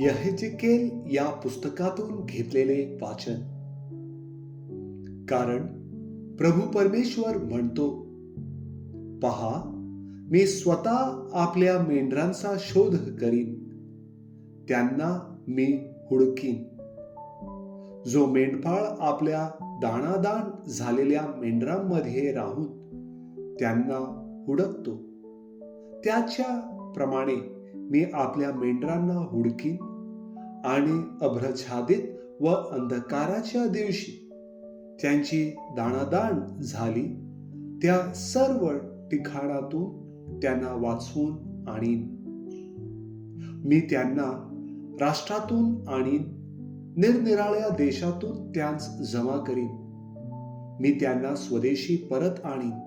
यहेजिकेल या पुस्तकातून घेतलेले वाचन. कारण प्रभू परमेश्वर म्हणतो पहा मी स्वतः आपल्या मेंढरांचा शोध करीन. त्यांना मी हुडकीन. जो मेंढपाळ आपल्या दाणादाण झालेल्या मेंढरांमध्ये राहून त्यांना हुडकतो त्याच्या प्रमाणे मी आपल्या मेंढरांना हुडकीन आणि अभ्रछादित व अंधकाराच्या दिवशी त्यांची दाणादाण झाली त्या सर्व ठिकाणातून त्यांना वाचवून आणीन. मी त्यांना राष्ट्रातून आणीन निरनिराळ्या देशातून त्यांस जमा करीन. मी त्यांना स्वदेशी परत आणीन.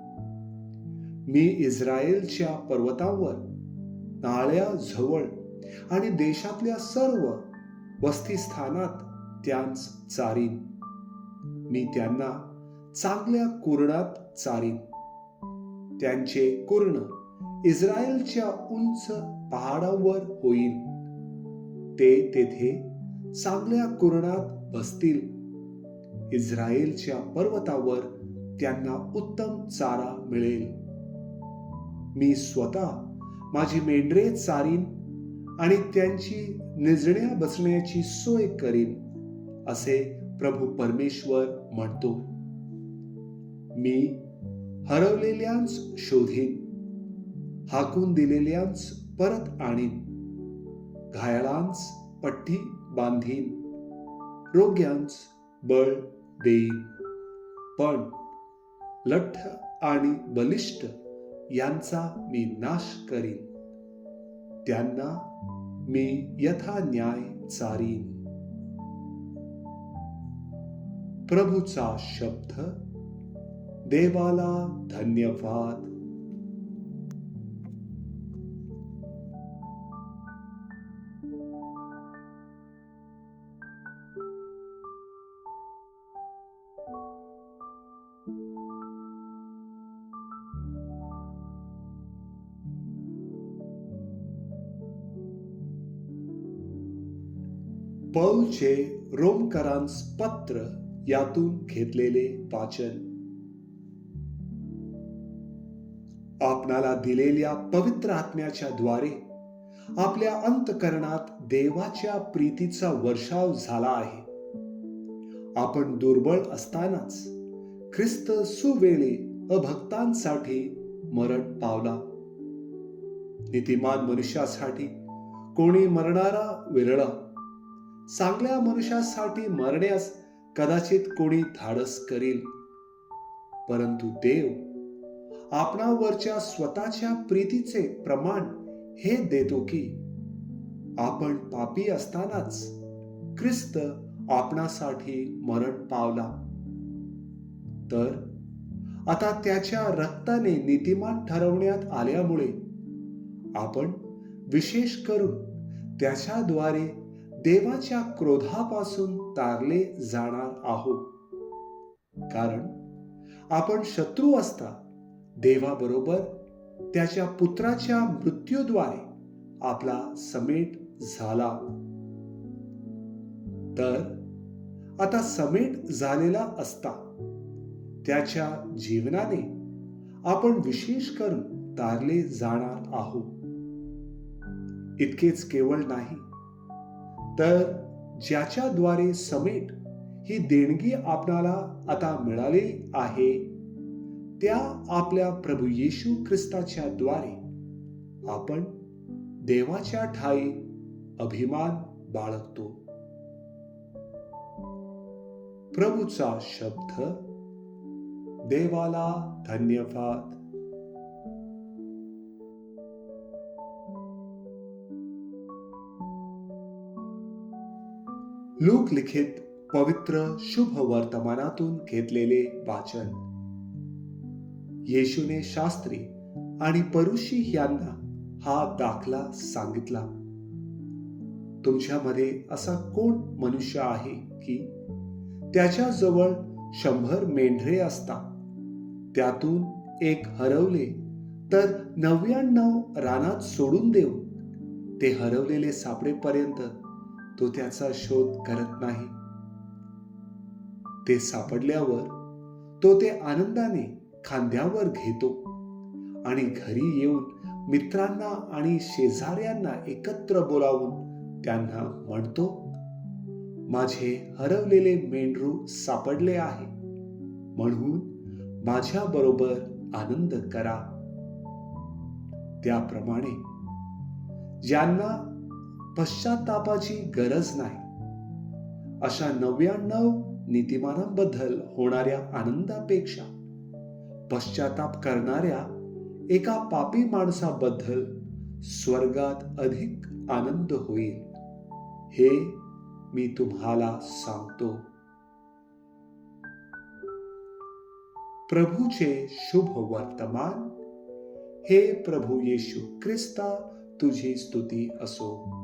मी इस्रायलच्या पर्वतांवर नाळ्या जवळ आणि देशातल्या सर्व वस्तीस्थानात त्यांस चारीन. मी त्यांना चांगल्या कुरणात चारीन. त्यांचे कुर्ण इस्रायलच्या उंच पहाडावर होईल ते तेथे चांगल्या कुरणात बसतील. इस्रायलच्या पर्वतावर त्यांना उत्तम चारा मिळेल. मी स्वतः माझी मेंढरे चारीन आणि त्यांची निजण्या बसण्याची सोय करीन असे प्रभू परमेश्वर म्हणतो. मी हरवलेल्यांच शोधीन हाकून दिलेल्यांच परत आणीन घायाळांच पट्टी बांधीन रोग्यांच बळ देईन. पण लठ्ठ आणि बलिष्ठ यांचा मी नाश करीन. त्यांना मी यथा न्याय चारीन. प्रभूचा शब्द देवाला धन्यवाद. पौलचे रोमकरांस पत्र यातून घेतलेले वाचन. आपणाला दिलेल्या पवित्र आत्म्याच्या द्वारे आपल्या अंतकरणात देवाच्या प्रीतीचा वर्षाव झाला आहे. आपण दुर्बळ असतानाच ख्रिस्त सुवेळे अभक्तांसाठी मरण पावला. नीतिमान मनुष्यासाठी कोणी मरणारा विरळा चांगल्या मनुष्यासाठी मरण्यास कदाचित कोणी धाडस करील. परंतु देव आपणावरच्या स्वतःच्या प्रीतीचे प्रमाण हे देतो की आपण पापी असतानाच ख्रिस्त आपणासाठी मरण पावला. तर आता त्याच्या रक्ताने नीतिमान ठरवण्यात आल्यामुळे आपण विशेष करून त्याच्याद्वारे देवाच्या क्रोधापासून तारले जाणार आहोत. कारण आपण शत्रू असता देवाबरोबर त्याच्या पुत्राच्या मृत्यूद्वारे आपला समेट झाला. तर आता समेट झालेला असता त्याच्या जीवनाने आपण विशेष करून तारले जाणार आहोत. इतकेच केवळ नाही तर ज्याच्याद्वारे समेट ही देणगी आपणाला आता मिळाली आहे त्या आपल्या प्रभू येशू ख्रिस्ताच्या द्वारे आपण देवाच्या ठाई अभिमान बाळगतो. प्रभूचा शब्द देवाला धन्यवाद. लोक लिखित पवित्र शुभ वर्तमानातून घेतलेले वाचन. येशूने शास्त्री आणि परुषी यांना हा दाखला सांगितला. तुमच्यामध्ये असा कोण मनुष्य आहे की त्याच्याजवळ शंभर मेंढरे असतात. त्यातून एक हरवले तर नव्याण्णव रानात सोडून देऊन ते हरवलेले सापडेपर्यंत तो त्याचा शोध करत नाही. ते सापडल्यावर तो ते आनंदाने खांद्यावर घेतो आणि घरी येऊन मित्रांना आणि शेजाऱ्यांना एकत्र बोलावून त्यांना म्हणतो माझे हरवलेले मेंढरू सापडले आहे. म्हणून माझ्या बरोबर आनंद करा. त्याप्रमाणे ज्यांना पश्चातापाची गरज नाही. अशा नव्याण्णव नीतिमानांबद्दल होणाऱ्या आनंदापेक्षा पश्चाताप करणाऱ्या एका पापी माणसाबद्दल स्वर्गात अधिक आनंद होईल हे मी तुम्हाला सांगतो. प्रभूचे शुभ वर्तमान हे प्रभू येशू ख्रिस्ता तुझी स्तुती असो.